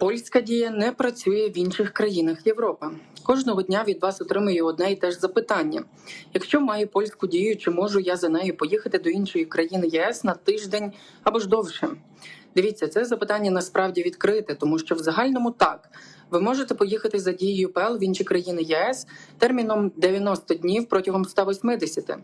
Польська дія не працює в інших країнах Європи. Кожного дня від вас отримую одне і те ж запитання: якщо маю польську дію, чи можу я за нею поїхати до іншої країни ЄС на тиждень або ж довше? Дивіться, це запитання насправді відкрите, тому що в загальному так. Ви можете поїхати за дією ПЛ в інші країни ЄС терміном 90 днів протягом 180.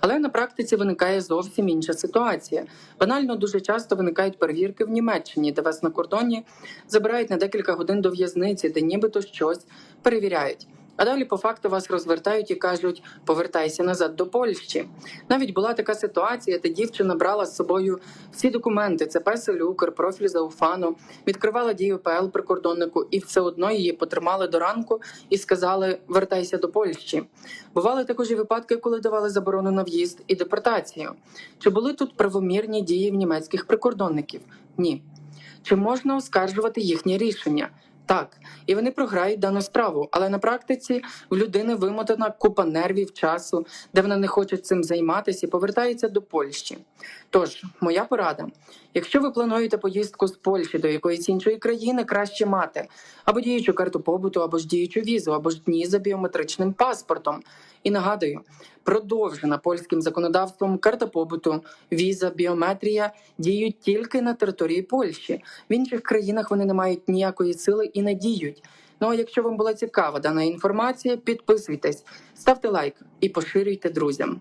Але на практиці виникає зовсім інша ситуація. Банально дуже часто виникають перевірки в Німеччині, де вас на кордоні забирають на декілька годин до в'язниці, де нібито щось перевіряють. А далі по факту вас розвертають і кажуть: повертайся назад до Польщі. Навіть була така ситуація, де дівчина брала з собою всі документи: це Песелюкер, профіль Зауфану, відкривала дію ПЛ прикордоннику, і все одно її потримали до ранку і сказали: вертайся до Польщі. Бували також і випадки, коли давали заборону на в'їзд і депортацію. Чи були тут правомірні дії в німецьких прикордонників? Ні. Чи можна оскаржувати їхнє рішення? Так, і вони програють дану справу, але на практиці в людини вимотана купа нервів, часу, де вона не хоче цим займатися і повертається до Польщі. Тож, моя порада: якщо ви плануєте поїздку з Польщі до якоїсь іншої країни, краще мати або діючу карту побуту, або ж діючу візу, або ж дні за біометричним паспортом. І нагадую, продовжена польським законодавством карта побуту, віза, біометрія діють тільки на території Польщі. В інших країнах вони не мають ніякої сили і не діють. Ну а якщо вам була цікава дана інформація, підписуйтесь, ставте лайк і поширюйте друзям.